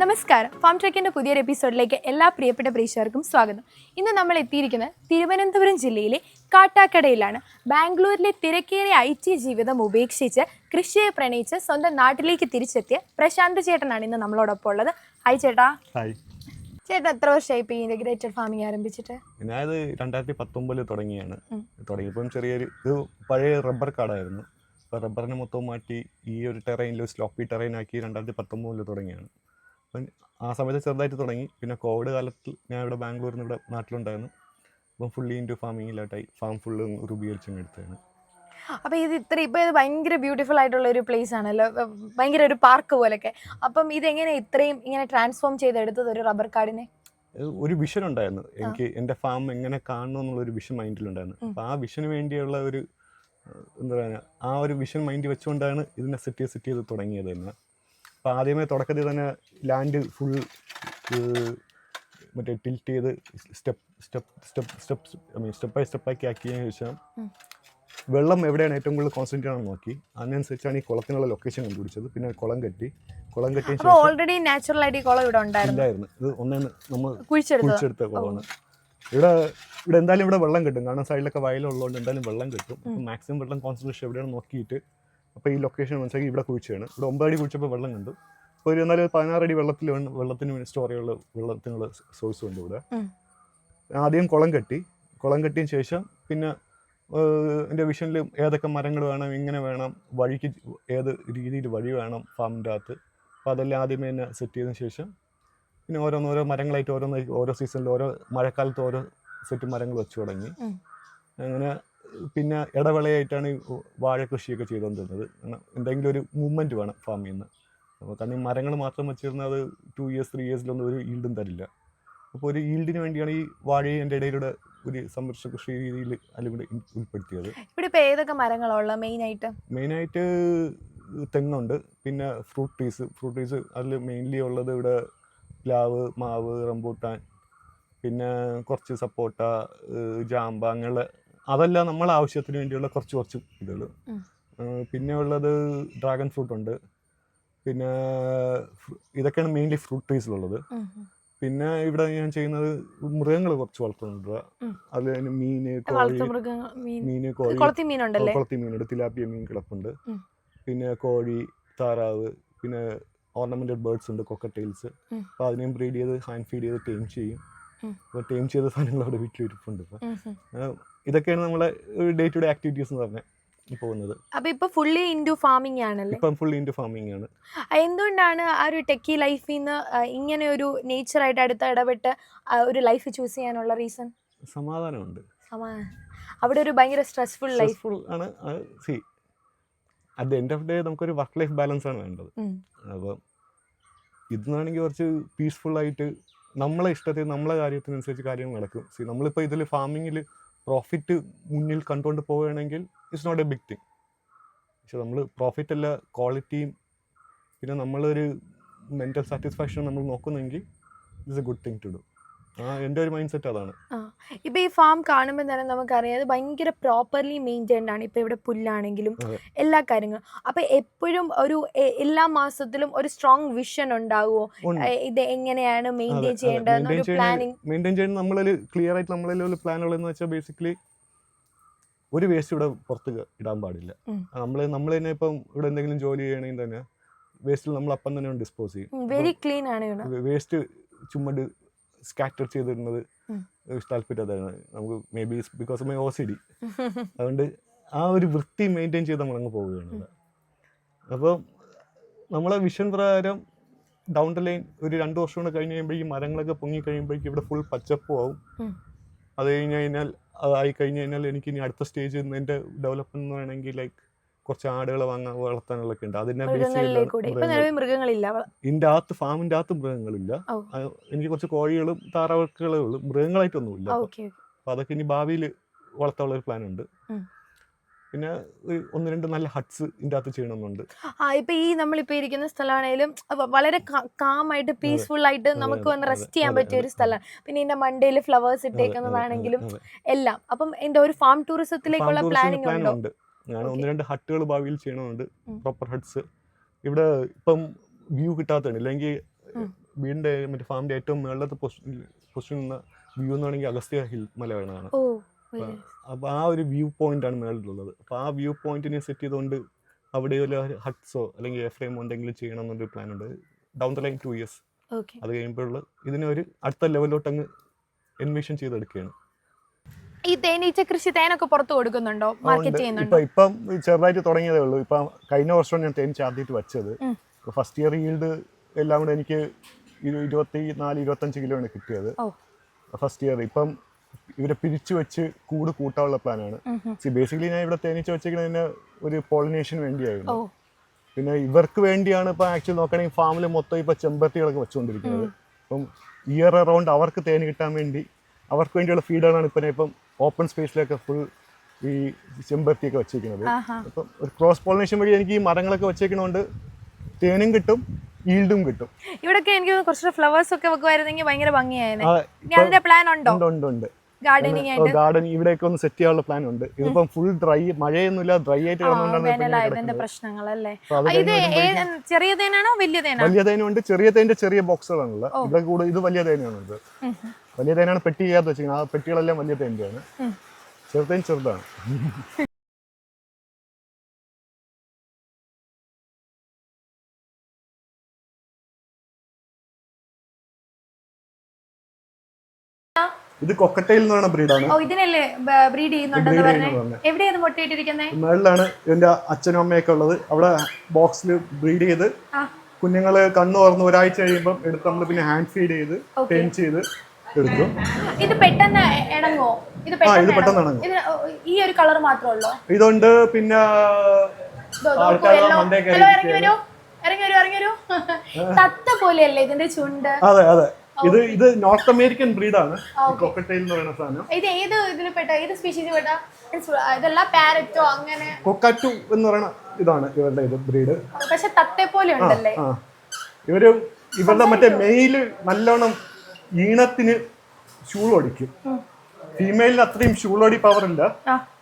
നമസ്കാരം. ഫാം ട്രെക്കിന്റെ പുതിയൊരു എപ്പിസോഡിലേക്ക് എല്ലാ പ്രിയപ്പെട്ട പ്രേക്ഷകർക്കും സ്വാഗതം. ഇന്ന് നമ്മൾ എത്തിയിരിക്കുന്നത് തിരുവനന്തപുരം ജില്ലയിലെ കാട്ടാക്കടയിലാണ്. ബാംഗ്ലൂരിലെ തിരക്കേറിയ ഐ ടി ജീവിതം ഉപേക്ഷിച്ച് കൃഷിയെ പ്രണയിച്ച് സ്വന്തം നാട്ടിലേക്ക് തിരിച്ചെത്തിയ പ്രശാന്ത് ചേട്ടനാണ് ഇന്ന് നമ്മളോടൊപ്പം ഉള്ളത്. ഹായ് ചേട്ടാ. ഹായ് ചേട്ടാ എത്ര വർഷമായി ഇപ്പോൾ ഇന്റഗ്രേറ്റഡ് ഫാമിംഗ് ആരംഭിച്ചിട്ട്? ഞാനത് രണ്ടായിരത്തി പത്തൊമ്പതിൽ തുടങ്ങിയാണ്. തുടങ്ങിയപ്പോൾ തുടങ്ങിയപ്പം ചെറിയൊരു ഇത് പഴയ റബ്ബർ കാടായിരുന്നു. അപ്പോൾ റബ്ബറിനെ മൊത്തം മാറ്റി ഈ ഒരു ടെറൈനിൽ സ്ലോപ്പി ടെറൈൻ ആക്കി രണ്ടായിരത്തി പത്തൊമ്പതിൽ തുടങ്ങിയാണ്. അപ്പം ആ സമയത്ത് ചെറുതായിട്ട് തുടങ്ങി. പിന്നെ കോവിഡ് കാലത്തിൽ ഞാൻ ഇവിടെ ബാംഗ്ലൂരിൽ നിന്ന് ഇവിടെ നാട്ടിലുണ്ടായിരുന്നു. അപ്പം ഫുള്ളി ഇന്റു ഫാമിങ്ങിലായിട്ടായി ഫാം ഫുള്ള് രൂപീകരിച്ചങ്ങ് എടുത്തതാണ്. അപ്പോൾ ഇത് ഇത്ര ഇപ്പോൾ ഇത് ഭയങ്കര ബ്യൂട്ടിഫുൾ ആയിട്ടുള്ള ഒരു പ്ലേസ് ആണല്ലോ ഭയങ്കര ഒരു പാർക്ക് പോലൊക്കെ. അപ്പം ഇതെങ്ങനെ ഇത്രയും ഇങ്ങനെ ട്രാൻസ്ഫോം ചെയ്തെടുത്തത് ഒരു റബ്ബർ കാർഡിനെ ഒരു വിഷൻ ഉണ്ടായിരുന്നു. എനിക്ക് എന്റെ ഫാം എങ്ങനെ കാണണം എന്നുള്ള ഒരു വിഷൻ മൈൻഡിലുണ്ടായിരുന്നു ഉണ്ടായിരുന്നു. അപ്പോൾ ആ വിഷന് വേണ്ടിയുള്ള ഒരു എന്താ പറയുക ആ ഒരു വിഷൻ മൈൻഡ് വെച്ചുകൊണ്ടാണ് ഇതിനെ സെറ്റ് ചെയ്ത് സെറ്റ് ചെയ്ത് തുടങ്ങിയത് തന്നെ. അപ്പോൾ ആദ്യമേ തുടക്കത്തിൽ തന്നെ ലാൻഡ് ഫുൾ മറ്റേ ടിൽറ്റ് ചെയ്ത് step step step step I mean step by സ്റ്റെപ്പാക്കി ആക്കിയതിനു ശേഷം. വെള്ളം എവിടെയാണ് ഏറ്റവും കൂടുതൽ കോൺസെൻട്രേറ്റ് ആണെന്ന് നോക്കി. അതിനനുസരിച്ചാണ് ഈ കുളത്തിനുള്ള ലൊക്കേഷൻ കണ്ടുപിടിച്ചത്. പിന്നെ കുളം കെട്ടി. കുളം കെട്ടി ശേഷം ഓൾറെഡി നാച്ചുറൽ ആയിട്ട് കുളം ഇവിടെ ഉണ്ടായിരുന്നു. ഇത് ഒന്നേ നമ്മൾ കുഴിച്ചെടുത്ത കുളമാണ്. ഇവിടെ ഇവിടെ എന്തായാലും ഇവിടെ വെള്ളം കിട്ടും. കാരണം സൈഡിലൊക്കെ വയലുള്ളതുകൊണ്ട് എന്തായാലും വെള്ളം കിട്ടും. മാക്സിമം വെള്ളം കോൺസെൻട്രേഷൻ എവിടെയാണ് നോക്കിയിട്ട് അപ്പോൾ ഈ ലൊക്കേഷൻ മനസ്സിലാക്കി ഇവിടെ കുഴിച്ചാണ്. ഇവിടെ ഒമ്പത് അടി കുഴിച്ചപ്പോൾ വെള്ളം കണ്ടു. അപ്പോൾ ഒരു എന്നാലും പതിനാറ് അടി വെള്ളത്തിൽ വെള്ളത്തിന് സ്റ്റോറിയുള്ള വെള്ളത്തിനുള്ള സോഴ്സ് ഉണ്ട് ഇവിടെ. ആദ്യം കുളം കെട്ടി. കുളം കെട്ടിയതിന് ശേഷം പിന്നെ എന്റെ വിഷനിൽ ഏതൊക്കെ മരങ്ങൾ വേണം ഇങ്ങനെ വേണം വഴിക്ക് ഏത് രീതിയിൽ വഴി വേണം ഫാമിന്റെ അകത്ത്. അപ്പോൾ അതെല്ലാം ആദ്യമേ തന്നെ സെറ്റ് ചെയ്തതിന് ശേഷം പിന്നെ ഓരോന്നോരോ മരങ്ങളായിട്ട് ഓരോന്ന് ഓരോ സീസണിൽ ഓരോ മഴക്കാലത്ത് ഓരോ സെറ്റ് മരങ്ങൾ വെച്ച് തുടങ്ങി. അങ്ങനെ പിന്നെ ഇടവേളയായിട്ടാണ് വാഴ കൃഷിയൊക്കെ ചെയ്തുകൊണ്ടിരുന്നത്. കാരണം എന്തെങ്കിലും ഒരു മൂവ്മെന്റ് വേണം ഫാമിൽ നിന്ന്. അപ്പോൾ കാരണം മരങ്ങൾ മാത്രം വെച്ചിരുന്നത് അത് ടു ഇയേഴ്സ് ത്രീ ഇയേഴ്സിലൊന്നും ഒരു ഈൽഡും തരില്ല. അപ്പോൾ ഒരു ഈൽഡിന് വേണ്ടിയാണ് ഈ വാഴയെ എന്റെ ഇടയിലൂടെ ഒരു സംരക്ഷ കൃഷി രീതിയിൽ അല്ലെങ്കിൽ ഉൾപ്പെടുത്തിയത്. ഇവിടെ ഇപ്പോൾ ഏതൊക്കെ മരങ്ങളുള്ള മെയിനായിട്ട് മെയിനായിട്ട് തെങ്ങുണ്ട്. പിന്നെ ഫ്രൂട്ട് ട്രീസ് ഫ്രൂട്ട് ട്രീസ് അതിൽ മെയിൻലി ഉള്ളത് ഇവിടെ പ്ലാവ് മാവ് റംബൂട്ടാൻ പിന്നെ കുറച്ച് സപ്പോട്ട ജാമ്പ അങ്ങനെയുള്ള അതല്ല നമ്മൾ ആവശ്യത്തിന് വേണ്ടിയുള്ള കുറച്ച് കുറച്ച് ഇതുകൾ പിന്നെ ഉള്ളത് ഡ്രാഗൺ ഫ്രൂട്ട് ഉണ്ട്. പിന്നെ ഇതൊക്കെയാണ് മെയിൻലി ഫ്രൂട്ട് ട്രീസിലുള്ളത് പിന്നെ ഇവിടെ ഞാൻ ചെയ്യുന്നത് മൃഗങ്ങൾ കുറച്ച് വളർത്തുന്നുണ്ട്. അതിൽ മീന് കോഴി വളർത്തു മീൻ. മീന് കോഴി കുളത്തി മീനുണ്ട് തിലാപ്പിയ മീൻ കിടപ്പുണ്ട്. പിന്നെ കോഴി താറാവ് പിന്നെ ഓർണമെന്റഡ് ബേർഡ്സ് ഉണ്ട് കൊക്കറ്റെയിൽസ് ഉം. അപ്പോൾ അതിനെയും ബ്രീഡ് ചെയ്ത് ഹാൻഡ് ഫീഡ് ചെയ്ത് ടൈം ചെയ്യും. അപ്പോൾ ടൈം ചെയ്ത സാധനങ്ങൾ അവിടെ വീട്ടിൽ ഇതൊക്കെയാണ് നമ്മളെ ഡേ ടു ഡേ ആക്ടിവിറ്റീസ് എന്ന് പറഞ്ഞാൽ പോകുന്നത്. അപ്പൊ ഇപ്പൊ ഫുള്ളി ഇന്റു ഫാമിംഗ് ആണല്ലേ? ഇപ്പം ഫാമിംഗ് ആണ്. എന്തുകൊണ്ടാണ് ആ ഒരു ടെക്കി ലൈഫിൽ നിന്ന് ഇങ്ങനെ ഒരു നേച്ചറായിട്ട് അടുത്ത് ഇടപെട്ട് ഒരു ലൈഫ് ചൂസ് ചെയ്യാനുള്ള റീസൺ സമാധാനമുണ്ട്. അവിടെ ഒരു ഭയങ്കര സ്ട്രെസ്ഫുൾ ലൈഫ് ആണ്. See at the end of day നമുക്കൊരു വർക്ക് ലൈഫ് ബാലൻസ് ആണ് വേണ്ടത്. അപ്പോൾ ഇതെന്നാണെങ്കിൽ കുറച്ച് പീസ്ഫുൾ ആയിട്ട് നമ്മളെ ഇഷ്ടത്തിൽ നമ്മളെ കാര്യത്തിനനുസരിച്ച് കാര്യങ്ങൾ നടക്കും. സി നമ്മളിപ്പോൾ ഇതിൽ ഫാമിങ്ങിൽ പ്രോഫിറ്റ് മുന്നിൽ കണ്ടുകൊണ്ട് പോവുകയാണെങ്കിൽ it's not a big thing പക്ഷെ നമ്മൾ പ്രോഫിറ്റ് അല്ല ക്വാളിറ്റിയും പിന്നെ നമ്മളൊരു മെന്റൽ സാറ്റിസ്ഫാക്ഷൻ നമ്മൾ നോക്കുന്നെങ്കിൽ it's a good thing to do എന്റെ ഒരു മൈൻഡ് സെറ്റ് അതാണ് ഇപ്പൊ ഈ ഫാം കാണുമ്പോൾ തന്നെ നമുക്കറിയാം അത് ഭയങ്കര പ്രോപ്പർലി മെയിന്റൈൻഡ് ആണ്. ഇപ്പൊ ഇവിടെ പുല്ലാണെങ്കിലും എല്ലാ കാര്യങ്ങളും. അപ്പൊ എപ്പോഴും ഒരു എല്ലാ മാസത്തിലും ഒരു സ്ട്രോങ് വിഷൻ ഉണ്ടാവുമോ? ഇത് എങ്ങനെയാണ് മെയിന്റെയിൻ ചെയ്യേണ്ടത്? ഒരു പ്ലാനിങ് മെയിന്റെയിൻ ചെയ്യുന്ന നമ്മളിൽ ക്ലിയർ ആയിട്ട് നമ്മളിൽ ഒരു പ്ലാൻ ഉള്ളതെന്ന് വെച്ചാൽ ബേസിക്കലി ഒരു വേസ്റ്റ് ഇവിടെ പുറത്ത് ഇടാൻ പാടില്ല. നമ്മൾ നമ്മൾ തന്നെ ഇപ്പം ഇവിടെ എന്തെങ്കിലും ജോലി ചെയ്യണമെങ്കിൽ തന്നെ വേസ്റ്റിൽ നമ്മൾ അപ്പം തന്നെ ഡിസ്പോസ് ചെയ്യും. വെരി ക്ലീൻ ആണ് വേസ്റ്റ് ചുമ്മാ സ്കാറ്റർ ചെയ്തിരുന്നത് താല്പര്യം താല്പര്യതാണ് നമുക്ക് maybe because my O C D അതുകൊണ്ട് ആ ഒരു വൃത്തി മെയിന്റെയിൻ ചെയ്ത് നമ്മൾ നമ്മളങ്ങ് പോവുകയാണ്. അപ്പോൾ നമ്മളെ വിഷൻ പ്രകാരം ഡൗൺ ദ ലൈൻ ഒരു രണ്ട് വർഷം കൂടെ കഴിഞ്ഞ് കഴിയുമ്പോഴേക്കും മരങ്ങളൊക്കെ പൊങ്ങി കഴിയുമ്പോഴേക്കും ഇവിടെ ഫുൾ പച്ചപ്പും ആവും. അത് കഴിഞ്ഞ് കഴിഞ്ഞാൽ അതായി കഴിഞ്ഞ് കഴിഞ്ഞാൽ എനിക്ക് ഇനി അടുത്ത സ്റ്റേജ് എന്റെ ഡെവലപ്മെന്റ് എന്ന് വേണമെങ്കിൽ ലൈക്ക് കുറച്ച് ആടുകളെ വാങ്ങാൻ വളർത്താനുള്ളൊക്കെ ഉണ്ട്. അതിനെ മൃഗങ്ങളില്ല. ഇതിന്റെ അകത്ത് ഫാമിന്റെ അകത്ത് മൃഗങ്ങളില്ല. എനിക്ക് കുറച്ച് കോഴികളും താറാവുകളേ ഉള്ളൂ. മൃഗങ്ങളായിട്ടൊന്നുമില്ല. അപ്പൊ അതൊക്കെ ഇനി ഭാവിയിൽ വളർത്താനുള്ള ഒരു പ്ലാൻ ഉണ്ട് പിന്നെ ഒന്ന് രണ്ട് നല്ല ഹട്ട്സ് ഇതിന്റെ അകത്ത് ചെയ്യണമെന്നുണ്ട്. ആ ഇപ്പൊ ഈ നമ്മളിപ്പോ ഇരിക്കുന്ന സ്ഥലമാണേലും വ- വളരെ കാമായിട്ട് പീസ്ഫുൾ ആയിട്ട് നമുക്ക് വന്ന് റെസ്റ്റ് ചെയ്യാൻ പറ്റിയ ഒരു സ്ഥലമാണ്. പിന്നെ ഇതിന്റെ മണ്ടയിൽ ഫ്ലവേഴ്സ് ഇട്ടേക്കുന്നതാണെങ്കിലും. എല്ലാം. അപ്പം എന്റെ ഒരു ഫാം ടൂറിസത്തിലേക്കുള്ള പ്ലാനിങ് ഉണ്ട്. ഞാൻ ഒന്ന് രണ്ട് ഹട്ടുകൾ ഭാവിയിൽ ചെയ്യണമുണ്ട് പ്രോപ്പർ ഹട്ട്സ് ഇവിടെ ഇപ്പം വ്യൂ കിട്ടാത്തതാണ് ഇല്ലെങ്കിൽ വീടിന്റെ മറ്റേ ഫാമിന്റെ ഏറ്റവും മേളത്തെ പൊസിഷൻ വ്യൂ എന്ന് വേണമെങ്കിൽ അഗസ്ത്യ ഹിൽ മലയാണ് ഓ ആ ഒരു വ്യൂ പോയിന്റ് ആണ് മേളിലുള്ളത്. അപ്പൊ ആ വ്യൂ പോയിന്റിനെ സെറ്റ് ചെയ്തുകൊണ്ട് അവിടെ ഒരു ഹട്ട്സോ അല്ലെങ്കിൽ എഫ് ഫ്രെയിമോ എന്തെങ്കിലും ചെയ്യണം എന്നൊരു പ്ലാൻ ഉണ്ട്. Down the line two years അത് കഴിയുമ്പോഴുള്ള ഇതിനെ ഒരു അടുത്ത ലെവലിലോട്ട് അങ്ങ് എൻവിഷൻ ചെയ്തെടുക്കുകയാണ്. ഈ തേനീച്ച കൃഷി തേനൊക്കെ പുറത്തു കൊടുക്കുന്നുണ്ടോ? മാർക്കറ്റ് ചെയ്യുന്നുണ്ടോ? ഇപ്പൊ ഇപ്പം ചെറുതായിട്ട് തുടങ്ങിയതേ ഉള്ളൂ. ഇപ്പം കഴിഞ്ഞ വർഷം ഞാൻ തേനീച്ച ആദ്യമായിട്ട് വെച്ചത്. ഫസ്റ്റ് ഇയർ ഈൽഡ് എല്ലാം കൂടെ എനിക്ക് ഇരു- ഇരുപത്തി നാല് ഇരുപത്തഞ്ച് കിലോ ആണ് കിട്ടിയത്. ഫസ്റ്റ് ഇയർ ഇപ്പം ഇവരെ പിരിച്ചു വെച്ച് കൂട് കൂട്ടാനുള്ള പ്ലാനാണ് ഉം. ബേസിക്കലി ഞാൻ ഇവിടെ തേനീച്ച വെച്ചിരിക്കുന്നതിന് ഒരു പോളിനേഷൻ വേണ്ടിയായിരുന്നു. പിന്നെ ഇവർക്ക് വേണ്ടിയാണ് ഇപ്പം ആക്ച്വലി നോക്കണെങ്കിൽ ഫാമിൽ മൊത്തം ഇപ്പം ചെമ്പത്തികളൊക്കെ വെച്ചുകൊണ്ടിരിക്കുന്നത്. അപ്പം ഇയർ അറൗണ്ട് അവർക്ക് തേൻ കിട്ടാൻ വേണ്ടി അവർക്ക് വേണ്ടിയുള്ള ഫീഡാണ് ഇപ്പം ഇപ്പം ഓപ്പൺ സ്പേസിലൊക്കെ ഫുൾ ഈ ചെമ്പരത്തിയൊക്കെ വെച്ചേക്കുന്നത് അപ്പം ഒരു ക്രോസ് പോളിനേഷൻ വഴി എനിക്ക് ഈ മരങ്ങളൊക്കെ വെച്ചേക്കണോണ്ട് തേനും കിട്ടും ഈൽഡും കിട്ടും. ഇവിടൊക്കെ എനിക്ക് കുറച്ച് ഫ്ലവേഴ്സ് ഒക്കെ വെക്കുമായിരുന്നെങ്കിൽ ഭയങ്കര ഭംഗിയായിരുന്നു. പ്ലാൻ ഉണ്ടോ? ഉണ്ട് ഉണ്ട് ഗാർഡനിങ് ആയിട്ട്? ഗാർഡൻ ഇവിടെയൊക്കെ ഒന്ന് സെറ്റ് ചെയ്യാനുള്ള പ്ലാൻ ഉണ്ട്. ഇതിപ്പം ഫുൾ ഡ്രൈ മഴയൊന്നുമില്ല ഡ്രൈ ആയിട്ട് കിടന്നുകൊണ്ടാണ് പ്രശ്നങ്ങളല്ലേ? ഇത് ചെറിയ തേനാണോ വലിയ തേനാണോ? വലിയ തേനുണ്ട് ചെറിയ തേന്റെ ചെറിയ ബോക്സുകളാണുള്ളത് ഇവിടെ കൂടെ ഇത് വലിയ തേനാണുള്ളത്. ഉം ഉം. വലിയ തേനാണ് പെട്ടി ചെയ്യാത്ത വെച്ചിരിക്കുന്നത്. ആ പെട്ടികളെല്ലാം വലിയ തേന്റെയാണ് ചെറുതേൻ ചെറുതാണ്. ഇത് കൊക്കട്ടയിൽ എന്ന് പറയുന്ന ബ്രീഡാണ് ഇതിനല്ലേ ബ്രീഡ്. എവിടെയാണ് മുട്ടയിട്ടിരിക്കുന്നത്? മേളിലാണ് ഇതിന്റെ അച്ഛനും അമ്മയൊക്കെ ഉള്ളത്. അവിടെ ബോക്സിൽ ബ്രീഡ് ചെയ്ത് കുഞ്ഞുങ്ങൾ കണ്ണു തുറന്ന് ഒരാഴ്ച കഴിയുമ്പോൾ എടുത്ത് നമ്മൾ പിന്നെ ഹാൻഡ് ഫീഡ് ചെയ്ത് Okay. ചെയ്ത് എടുക്കും ഇത് പെട്ടെന്ന് ഇണങ്ങോ? ഇത് പെട്ടെന്ന് ഇണങ്ങോ? ഈ ഒരു കളർ മാത്രമേ ഉള്ളൂ? ഇതുണ്ട് പിന്നെ ഇറങ്ങി വരൂ. ഇറങ്ങി വരൂ ഇറങ്ങി വരൂ. തത്ത പോലെയല്ലേ ഇതിന്റെ ചുണ്ട്? അതെ അതെ. ഇത് ഇത് നോർത്ത് അമേരിക്കൻ ബ്രീഡാണ്. കൊക്കട്ടയിൽ എന്ന് പറയുന്ന സാധനം. ഇത് ഏത് ഇതിൽ പെട്ട ഏത് സ്പീഷീസ് പെട്ട? ഇതല്ല പാരറ്റോ അങ്ങനെ? കൊക്കറ്റു എന്ന് പറയുന്ന ഇതാണ് ഇവരുടെ ഇത് ബ്രീഡ്. പക്ഷെ തത്തെ പോലെ ഉണ്ടല്ലേ? ഇവർ ഇവരുടെ മറ്റേ മെയിൽ നല്ലോണം ഈണത്തിന് ചൂളോടിക്കും ഫീമെയിലിന് അത്രയും ചൂളോടി പവർ ഇല്ല.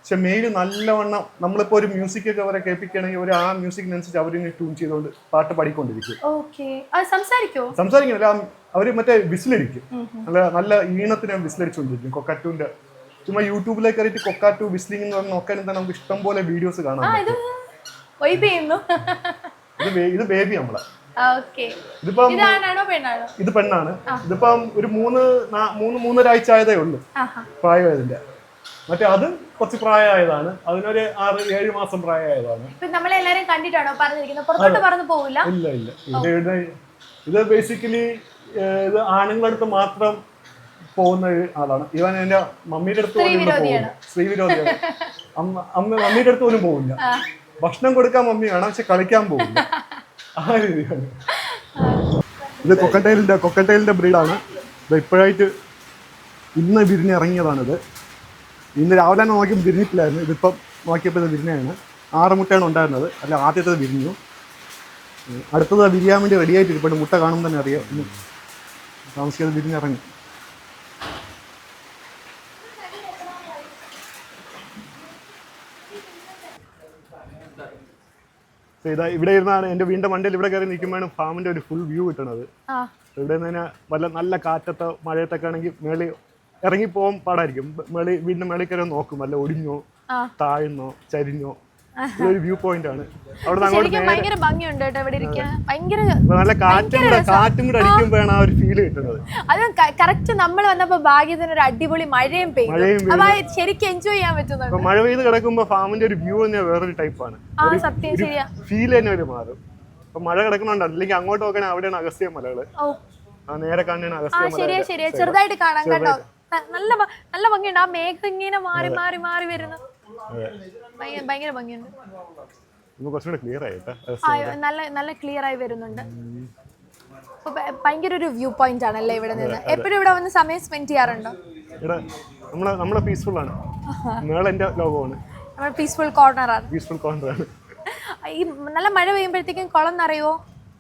പക്ഷെ മെയിൽ നല്ലവണ്ണം നമ്മളിപ്പോ ഒരു മ്യൂസിക് ഒക്കെ അവരെ കേൾപ്പിക്കുകയാണെങ്കിൽ ഒരു ആ മ്യൂസിക്കിനനുസരിച്ച് അവരിങ്ങനെ ട്യൂൺ ചെയ്തുകൊണ്ട് പാട്ട് പാടിക്കൊണ്ടിരിക്കും. സംസാരിക്കുന്നില്ല. അവർ മറ്റേ വിസിലടിക്കും. നല്ല നല്ല ഈണത്തിന് വിസിലടിച്ചുകൊണ്ടിരിക്കും. കൊക്കാറ്റൂന്റെ ചുമ്മാ യൂട്യൂബിലേക്ക് കയറിയിട്ട് കൊക്കാറ്റു വിസ്ലിംഗ് എന്ന് പറഞ്ഞ് നോക്കാൻ എന്താ നമുക്ക് ഇഷ്ടം പോലെ വീഡിയോസ് കാണാം ഇത് ബേബി നമ്മളെ. ഇതിപ്പം ഇത് പെണ്ണാണ്. ഇതിപ്പം ഒരു മൂന്ന് മൂന്ന് മൂന്നരാഴ്ച ആയതേ ഉള്ളൂ. പ്രായമായതിന്റെ. മറ്റേ അത് കുറച്ച് പ്രായമായതാണ്. അതിനൊരു ആറ് ഏഴ് മാസം പ്രായമായതാണ്. നമ്മളെല്ലാരും കണ്ടിട്ടാണോ പറഞ്ഞിരിക്കുന്നത്? പുറത്തോട്ട് പറഞ്ഞു ഇല്ല ഇല്ല. ഇത് ഇത് ബേസിക്കലി ഇത് ആണുങ്ങളടുത്ത് മാത്രം പോകുന്ന ആളാണ്. ഇവൻ എന്റെ മമ്മിയുടെ അടുത്ത് പോലും ഇവിടെ വിരോധിയാണ്. പോകില്ല ശ്രീവിരോധിയാണ് അമ്മ അമ്മ മമ്മിയുടെ അടുത്ത് പോലും പോകില്ല ഭക്ഷണം കൊടുക്കാൻ മമ്മി വേണം പക്ഷെ കളിക്കാൻ പോകില്ല ഇത് കൊക്കട്ടയിലിന്റെ കൊക്കട്ടയിലിന്റെ ബ്രീഡാണ്. ഇത് ഇപ്പോഴായിട്ട് ഇന്ന് വിരിഞ്ഞിറങ്ങിയതാണിത് ഇന്ന് രാവിലെ തന്നെ നോക്കി വിരിഞ്ഞിട്ടില്ലായിരുന്നു ഇതിപ്പം നോക്കിയപ്പോൾ ഇത് വിരിഞ്ഞാണ് ആറ് മുട്ടയാണ് ഉണ്ടായിരുന്നത്. അല്ല ആദ്യത്തേത് വിരിഞ്ഞു അടുത്തത് വിരിയാൻ വേണ്ടി റെഡി ആയിട്ട് ഇരിപ്പുണ്ട് മുട്ട കാണുമ്പോൾ തന്നെ അറിയാം. താമസിക്കാതെ വിരിഞ്ഞിറങ്ങി ഇതാ ഇവിടെ ഇരുന്നാണ് എന്റെ വീണ്ടും മണ്ടയിൽ ഇവിടെ കയറി നിൽക്കുമ്പോഴാണ് ഫാമിന്റെ ഒരു ഫുൾ വ്യൂ കിട്ടണത്. ഇവിടെ നിന്ന് വല്ല നല്ല കാറ്റത്തോ മഴയത്തൊക്കെ ആണെങ്കിൽ മേളി ഇറങ്ങി പോകാൻ പാടായിരിക്കും മേളി വീണ്ടും മേളിൽ കയറി നോക്കും. വല്ല ഒടിഞ്ഞോ താഴ്ന്നോ ചരിഞ്ഞോ. ഇതൊരു വ്യൂ പോയിന്റ് ആണ്. ഭയങ്കര ഭംഗിയുണ്ട് കേട്ടോ ഇവിടെ ഇരിക്കാൻ. ഭയങ്കര നല്ല കാറ്റും കൂടെ കാറ്റും കൂടെ അടിക്കുമ്പോഴാണ് ആ. ഒരു ഫീൽ കിട്ടുന്നത്. അത് കറക്റ്റ് നമ്മൾ വന്നപ്പോ ഭാഗ്യത്തിന് ഒരു അടിപൊളി മഴയും പെയ്യും അപ്പൊ ശരിക്കും എൻജോയ് ചെയ്യാൻ പറ്റുന്നുണ്ട്. മഴ പെയ്ത് കിടക്കുമ്പോ ഫാമിന്റെ ഒരു വ്യൂ തന്നെ വേറൊരു ടൈപ്പാണ് ആ സത്യം ശരിയാ. ഫീൽ തന്നെ ഒരു മാറും. അപ്പൊ മഴ കിടക്കണുണ്ട് അല്ലെങ്കിൽ അങ്ങോട്ട് നോക്കണേ അവിടെയാണ് അഗസ്ത്യ മലകൾ. നേരെ കാണുന്ന അഗസ്ത്യ ശരിയാ ശരിയാ. ചെറുതായിട്ട് കാണാം കേട്ടോ. നല്ല നല്ല ഭംഗിയുണ്ട്. ആ മേഘം ഇങ്ങനെ മാറി മാറി മാറി വരുന്നു. ഭയങ്കര ഭംഗിയുണ്ട്. കുറച്ചുകൂടെ ക്ലിയർ ആയിട്ടാ. നല്ല നല്ല ക്ലിയർ ആയി വരുന്നുണ്ട്. ഭയങ്കര ഒരു വ്യൂ പോയിന്റ് ആണല്ലേ ഇവിടെ നിന്ന്? എപ്പോഴും ഇവിടെ വന്ന് സമയം സ്പെൻഡ് ചെയ്യാറുണ്ടോ? ഇവിടെ നമ്മളെ നമ്മളെ പീസ്ഫുൾ ആണ്. മേള എന്റെ ലോകമാണ്. നമ്മൾ പീസ്ഫുൾ കോർണർ ആണ്. പീസ്ഫുൾ കോർണർ ആണ്. ഈ നല്ല മഴ പെയ്യുമ്പോഴത്തേക്കും കുളം നിറയോ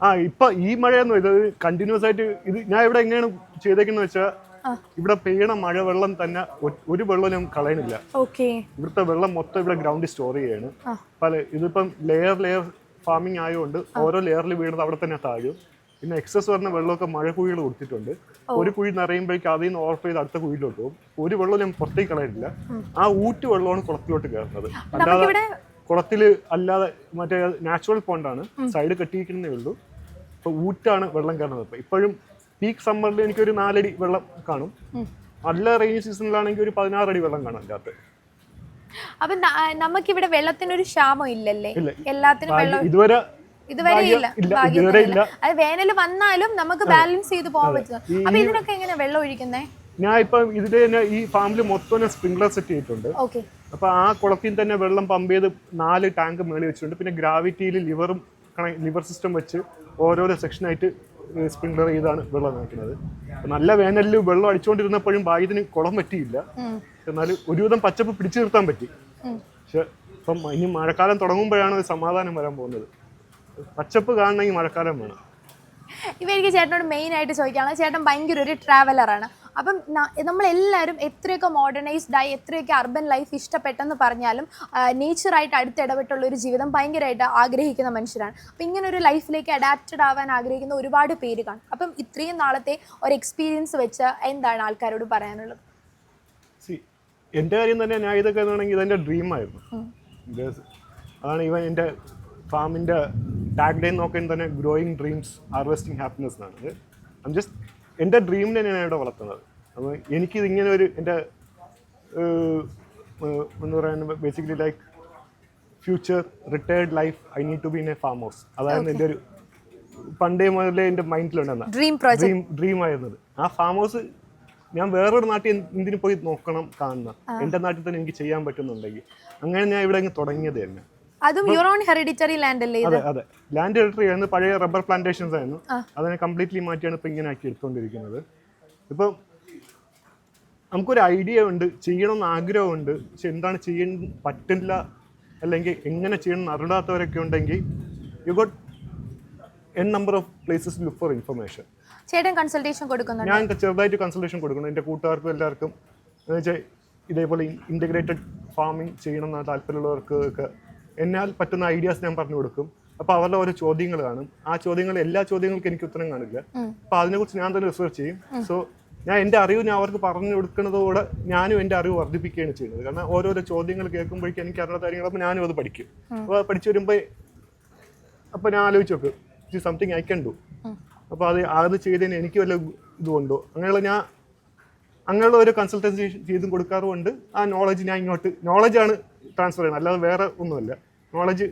ആ ഇപ്പൊ ഈ മഴയൊന്നും ഇത് കണ്ടിന്യൂസ് ആയിട്ട് ഇത് ഞാൻ ഇവിടെ എങ്ങനെയാണ് ചെയ്തേക്കുന്നത് വെച്ചാൽ. ഇവിടെ പെയ്യണ മഴ വെള്ളം തന്നെ ഒരു വെള്ളം കളയണില്ല. ഇവിടുത്തെ വെള്ളം മൊത്തം ഇവിടെ ഗ്രൗണ്ടിൽ സ്റ്റോർ ചെയ്യാണ്. പല ഇതിപ്പം ലെയർ ലെയർ ഫാമിംഗ് ആയതുകൊണ്ട് ഓരോ ലെയറിൽ വീണത് അവിടെ തന്നെ താഴും. പിന്നെ എക്സസ് വരുന്ന വെള്ളമൊക്കെ മഴ കുഴികൾ കൊടുത്തിട്ടുണ്ട്. ഒരു കുഴി നിറയുമ്പോഴേക്കും അതിൽ നിന്ന് ഓവർഫ്ലോ ചെയ്ത് അടുത്ത കുഴിയിലോട്ട് പോകും. ഒരു വെള്ളം ഞാൻ പുറത്തേക്ക് കളയുന്നില്ല ആ. ഊറ്റ് വെള്ളമാണ് കുളത്തിലോട്ട് കയറുന്നത്. അല്ലാതെ കുളത്തിൽ കുളത്തിൽ അല്ലാതെ മറ്റേ നാച്ചുറൽ പോണ്ടാണ് സൈഡ് കെട്ടിയിരിക്കുന്നേ ഉള്ളൂ. അപ്പൊ ഊറ്റാണ് വെള്ളം കയറുന്നത്. ഇപ്പൊ ഇപ്പോഴും പീക്ക് സമ്മറിൽ എനിക്കൊരു നാലടി വെള്ളം കാണും. നല്ല റെയിനി സീസണിലാണെങ്കിൽ ഒരു പതിനാറടി വെള്ളം കാണും അതിന്റെ അകത്ത് അപ്പൊ നമുക്കിവിടെ വെള്ളത്തിനൊരു ക്ഷാമം ഇല്ലല്ലേ? എല്ലാത്തിനും വെള്ളം ഇതുവരെ ഇതുവരെ ഇല്ല. അത് വേനൽ വന്നാലും നമുക്ക് ബാലൻസ് ചെയ്ത് പോകാൻ പറ്റും. അപ്പൊ ഇതിനൊക്കെ എങ്ങനെ വെള്ളം ഒഴിക്കുന്നേ? ഞാൻ ഇപ്പൊ ഇതിൽ തന്നെ ഈ ഫാമിൽ മൊത്തം സ്പ്രിംഗ്ലർ സെറ്റ് ചെയ്തിട്ടുണ്ട്. അപ്പൊ ആ കുളത്തിൽ തന്നെ വെള്ളം പമ്പ് ചെയ്ത് നാല് ടാങ്ക് മേളി വെച്ചിട്ടുണ്ട്. പിന്നെ ഗ്രാവിറ്റിയിൽ ലിവറും ലിവർ സിസ്റ്റം വെച്ച് ഓരോരോ സെക്ഷനായിട്ട് സ്പ്രിംഗ്ലർ ചെയ്താണ് വെള്ളം നനയ്ക്കുന്നത് നല്ല വേനലിൽ വെള്ളം അടിച്ചുകൊണ്ടിരുന്നപ്പോഴും ഭാഗ്യത്തിന് കുളം പറ്റിയില്ല. എന്നാൽ ഒരുവിധം പച്ചപ്പ് പിടിച്ചു നിർത്താൻ പറ്റി. പക്ഷെ ഇപ്പം ഇനി മഴക്കാലം തുടങ്ങുമ്പോഴാണ് ഒരു സമാധാനം വരാൻ പോകുന്നത്. പച്ചപ്പ് കാണണമെങ്കിൽ മഴക്കാലം വേണം. ഇവ എനിക്ക് ചേട്ടനോട് മെയിൻ ആയിട്ട് ചോദിക്കാനുള്ളത് ചേട്ടൻ ഭയങ്കര ഒരു ട്രാവലറാണ് അപ്പം നമ്മളെല്ലാവരും എത്രയൊക്കെ മോഡേണൈസ്ഡ് ആയി എത്രയൊക്കെ അർബൻ ലൈഫ് ഇഷ്ടപ്പെട്ടെന്ന് പറഞ്ഞാലും നേച്ചറായിട്ട് അടുത്തിടപെട്ടുള്ള ഒരു ജീവിതം ഭയങ്കരമായിട്ട് ആഗ്രഹിക്കുന്ന മനുഷ്യരാണ്. അപ്പം ഇങ്ങനെ ഒരു ലൈഫിലേക്ക് അഡാപ്റ്റഡ് ആവാൻ ആഗ്രഹിക്കുന്ന ഒരുപാട് പേര് കാണും. അപ്പം ഇത്രയും നാളത്തെ ഒരു എക്സ്പീരിയൻസ് വെച്ച് എന്താണ് ആൾക്കാരോട് പറയാനുള്ളത്? എന്റെ കാര്യം തന്നെ ഞാൻ ഇതൊക്കെ ആണെങ്കിൽ ഇതെന്റെ ഡ്രീം ആയിരുന്നു. Because അതാണ് ഇവൻ എന്റെ ഫാമിന്റെ ടാഗ് ലൈൻ നോക്കാൻ തന്നെ ഗ്രോയിങ് ഡ്രീംസ് ഹാർവെസ്റ്റിംഗ് ഹാപ്പിനെസ് എന്നാണ്. ഐ ജസ്റ്റ് എന്റെ ഡ്രീമിനെ ഞാൻ ഇവിടെ വളർത്തുന്നത്. അപ്പോൾ എനിക്കിത് ഇങ്ങനെ ഒരു എന്റെ എന്ന് പറയാൻ basically like future retired life I need to be in a farm house അതായിരുന്നു എന്റെ ഒരു പണ്ടേ മുതലേ എന്റെ മൈൻഡിലുണ്ടെന്ന ഡ്രീം ഡ്രീം ഡ്രീം ആയിരുന്നത്. ആ ഫാം ഹൗസ് ഞാൻ വേറൊരു നാട്ടിൽ എന്ത് എന്തിനു പോയി നോക്കണം കാണുന്ന. എന്റെ നാട്ടിൽ തന്നെ എനിക്ക് ചെയ്യാൻ പറ്റുന്നുണ്ടെങ്കിൽ. അങ്ങനെ ഞാൻ ഇവിടെ അങ്ങ് തുടങ്ങിയത് തന്നെ. അതും യുവർ ഓൺ ഹെറിഡിറ്ററി ലാൻഡ് അല്ലേ അതെ അതെ. ലാൻഡ് ഹെറിഡിറ്ററി ആയിരുന്നു പഴയ റബ്ബർ പ്ലാന്റേഷൻസ് ആയിരുന്നു. അതിനെ കംപ്ലീറ്റ്ലി മാറ്റിയാണ് ഇപ്പൊ ഇങ്ങനെ ആക്കി എടുത്തുകൊണ്ടിരിക്കുന്നത് ഇപ്പം നമുക്കൊരു ഐഡിയ ഉണ്ട് ചെയ്യണം എന്ന് ആഗ്രഹമുണ്ട്. പക്ഷെ എന്താണ് ചെയ്യാൻ പറ്റില്ല അല്ലെങ്കിൽ എങ്ങനെ ചെയ്യണം എന്ന് അറിയാത്തവരൊക്കെ ഉണ്ടെങ്കിൽ you got N number of places look for information ചേട്ടൻ കൺസൾട്ടേഷൻ കൊടുക്കുന്നുണ്ട്. ഞാൻ ചെറുതായിട്ട് കൺസൾട്ടേഷൻ കൊടുക്കുന്നു. എന്റെ കൂട്ടുകാർക്കും എല്ലാവർക്കും. എന്ന് വെച്ചാൽ ഇതേപോലെ ഇന്റഗ്രേറ്റഡ് ഫാമിംഗ് ചെയ്യണം എന്ന താല്പര്യമുള്ളവർക്ക് ഒക്കെ എന്നാൽ പറ്റുന്ന ഐഡിയാസ് ഞാൻ പറഞ്ഞു കൊടുക്കും. അപ്പൊ അവരുടെ ഓരോ ചോദ്യങ്ങൾ കാണും. ആ ചോദ്യങ്ങൾ എല്ലാ ചോദ്യങ്ങൾക്കും എനിക്ക് ഉത്തരം കാണില്ല. അപ്പോൾ അതിനെക്കുറിച്ച് ഞാൻ തന്നെ റിസർച്ച് ചെയ്യും. സോ ഞാൻ എന്റെ അറിവ് ഞാൻ അവർക്ക് പറഞ്ഞു കൊടുക്കുന്നതോടെ ഞാനും എന്റെ അറിവ് വർദ്ധിപ്പിക്കുകയാണ് ചെയ്യുന്നത്. കാരണം ഓരോരോ ചോദ്യങ്ങൾ കേൾക്കുമ്പോഴേക്കും എനിക്ക് അറിയാത്ത കാര്യങ്ങൾ അപ്പോൾ ഞാനും അത് പഠിക്കും. അപ്പോൾ പഠിച്ചു വരുമ്പോൾ അപ്പോൾ ഞാൻ ആലോചിച്ച് നോക്ക് it something I can do അപ്പോൾ അത് അത് ചെയ്തതിന് എനിക്ക് വല്ല ഇതുകൊണ്ടോ അങ്ങനെയുള്ള ഞാൻ അങ്ങനെയുള്ള ഒരു കൺസൾട്ടൻസി ചെയ്തും കൊടുക്കാറുമുണ്ട്. ആ നോളജ് ഞാൻ ഇങ്ങോട്ട് നോളജാണ് ട്രാൻസ്ഫർ ചെയ്യുന്നത് അല്ലാതെ വേറെ ഒന്നുമല്ല. നോളജ്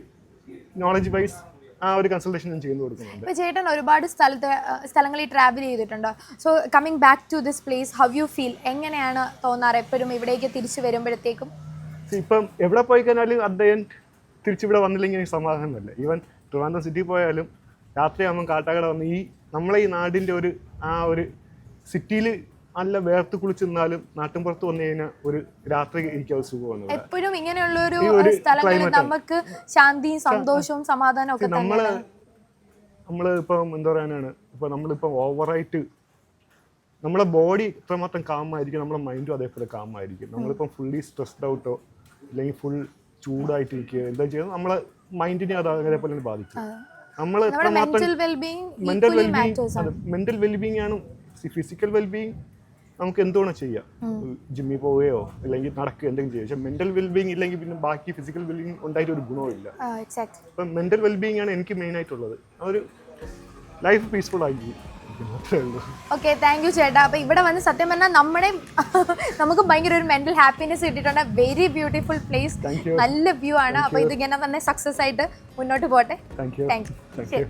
നോളജ് വൈസ് ആ ഒരു കൺസൾട്ടേഷൻ ഞാൻ ചെയ്തു കൊടുക്കുന്നുണ്ട്. ചേട്ടൻ ഒരുപാട് സ്ഥലത്ത് സ്ഥലങ്ങളിൽ ട്രാവൽ ചെയ്തിട്ടുണ്ട്? So coming back to this place how you feel എങ്ങനെയാണ് തോന്നാറ്? എപ്പോഴും ഇവിടേക്ക് തിരിച്ചു വരുമ്പോഴത്തേക്കും? ഇപ്പം എവിടെ പോയി കഴിഞ്ഞാലും അദ്ദേഹം തിരിച്ചിവിടെ വന്നില്ലെങ്കിൽ എനിക്ക് സമാധാനമല്ല ഈവൻ ട്രിവാൻഡ്രം സിറ്റി പോയാലും രാത്രിയാകുമ്പോൾ കാട്ടാക്കട വന്ന് ഈ നമ്മളെ ഈ നാടിന്റെ ഒരു ആ ഒരു സിറ്റിയിൽ നല്ല വേർത്ത് കുളിച്ച് നാട്ടിൻ പുറത്ത് വന്നു കഴിഞ്ഞാൽ ഒരു രാത്രി ഇരിക്കാൻ സുഖമാണ് എപ്പോഴും ഇങ്ങനെയുള്ള ഒരു സ്ഥലങ്ങളിൽ നമുക്ക് ശാന്തിയും സന്തോഷവും സമാധാനവും ഒക്കെ നമ്മൾ നമ്മൾ ഇപ്പം എന്താ പറയാനാണ്? ഇപ്പൊ നമ്മളിപ്പം ഓവറായിട്ട് നമ്മളെ ബോഡി ഇത്രമാത്രം കാമായിരിക്കും നമ്മളെ മൈൻഡും അതേപോലെ കാമായിരിക്കും. നമ്മളിപ്പം ഫുള്ളി സ്ട്രെസ്ഡ് ഔട്ടോ അല്ലെങ്കിൽ ഫുൾ ചൂടായിട്ട് ഇരിക്കുക എന്താ ചെയ്യുന്നത് നമ്മളെ മൈൻഡിനെ അത് അതേപോലെ തന്നെ ബാധിക്കും നമ്മൾ എത്രമാത്രം മെന്റൽ വെൽബീങ് മെന്റൽ വെൽബീങ് ആണ്. ഫിസിക്കൽ വെൽബീങ് നമുക്ക് എന്തുവേണം ചെയ്യാം. ജിമ്മിൽ പോവുകയോ അല്ലെങ്കിൽ നടക്കുക എന്തെങ്കിലും ചെയ്യാം പക്ഷെ മെന്റൽ വെൽബീങ് ഇല്ലെങ്കിൽ പിന്നെ ബാക്കി ഫിസിക്കൽ വെൽബീങ് ഉണ്ടായിട്ട് ഒരു എക്സാക്ട് അപ്പം മെന്റൽ വെൽബീങ് ആണ് എനിക്ക് മെയിൻ ആയിട്ടുള്ളത്. ഒരു ലൈഫ് പീസ്ഫുൾ ആയി ഓക്കെ താങ്ക് യു ചേട്ടാ. അപ്പൊ ഇവിടെ വന്ന് സത്യം പറഞ്ഞാൽ നമ്മുടെ നമുക്ക് ഭയങ്കര ഒരു മെന്റൽ ഹാപ്പിനെസ് കിട്ടിയിട്ടുണ്ട്. വെരി ബ്യൂട്ടിഫുൾ പ്ലേസ് നല്ല വ്യൂ ആണ്. അപ്പൊ ഇതിങ്ങനെ തന്നെ സക്സസ് ആയിട്ട് മുന്നോട്ട് പോട്ടെ. Thank you